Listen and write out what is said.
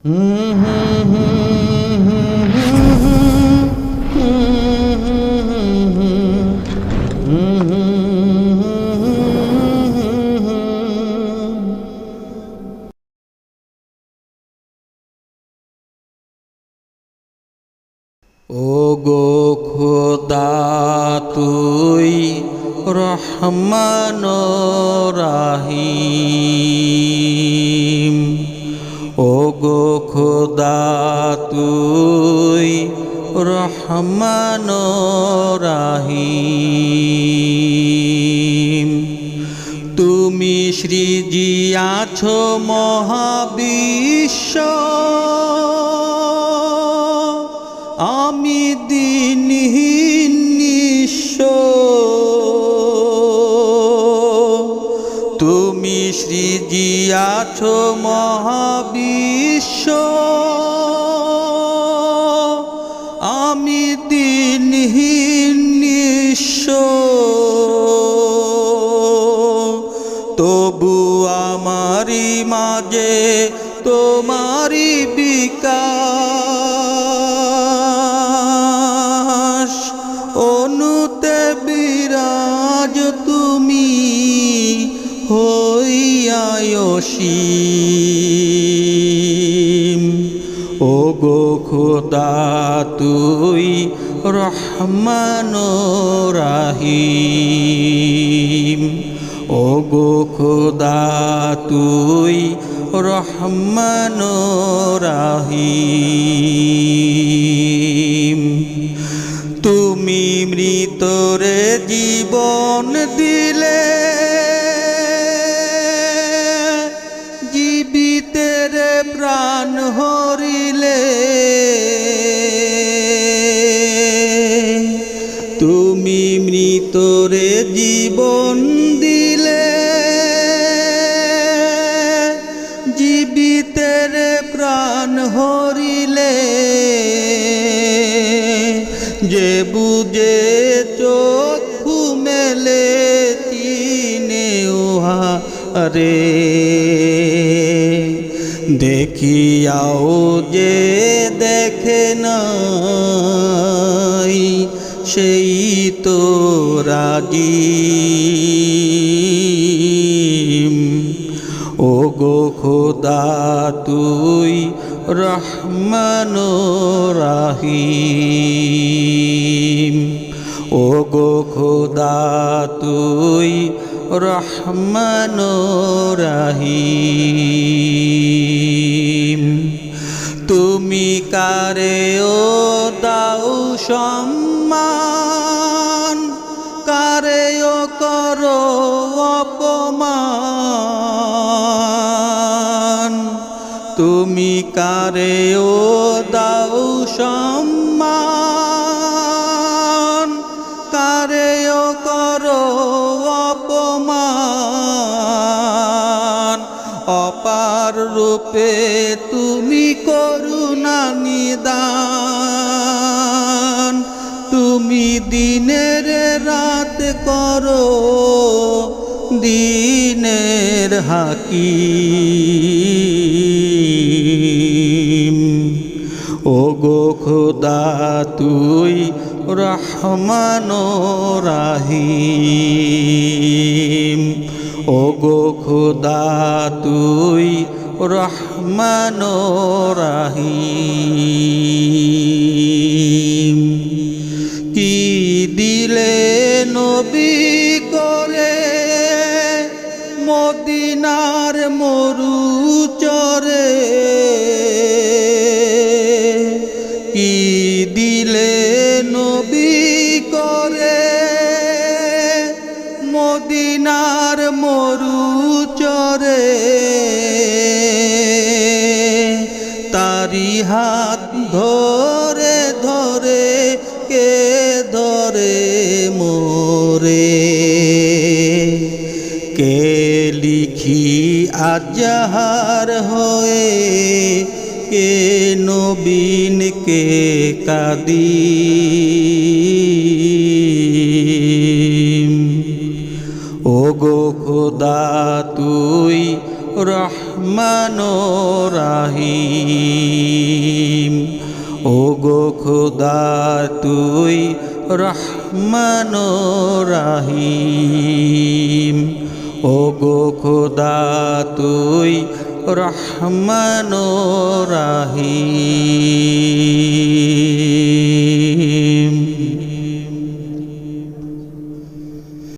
ও গো খোদা তুই রহমান খোদা তুই রহমান রাহিম। তুমি সৃজিয়াছ মহাবিশ্ব। আমি দিনহীন নিঃস্ব। তুমি সৃজিয়াছ মহাবিশ্ব তবু আমারি মাঝে তোমারি বিকাশ। অনুতে বিরাজ তুমি হইয়ায়সীম ও গো খোদা, তুই রহমান রাহিম। ও গো খোদা, তুই রহমান রাহিম। তুমি মৃতরে জীবন দিলে, জীবিতের প্রাণ হরিলে। তুমি মৃতরে জীবন যে বুঝে চক্ষু মেলে তিনে উহা রে। দেখিয়াও যে দেখে নাই সেই তো রাজিম ও গো খোদা, তুই রহমান রাহিম। ও গো খোদা, তুই রহমান রাহিম। তুমি কারে ও দাও সম্মান তুমি কারে ও দাও সম্মান? কারে ও করো অপমান? অপার রূপে তুমি করুণা নিদান। তুমি দিনের রাত করো, দিনের হাকিম। তুই রহমান রাহিম। ও গো খোদা তুই রহমান রাহিম। মদিনার মরু চরে তারি হাত ধরে ধরে, কে ধরে মোরে? কে লিখি আজাহার হয়ে? কে নবীন কে কাদিম ও গো খোদা, তুই রহমান রাহিম ও গো খোদা, তুই রহমান রাহিম ও গো খোদা, তুই রহমান রাহিম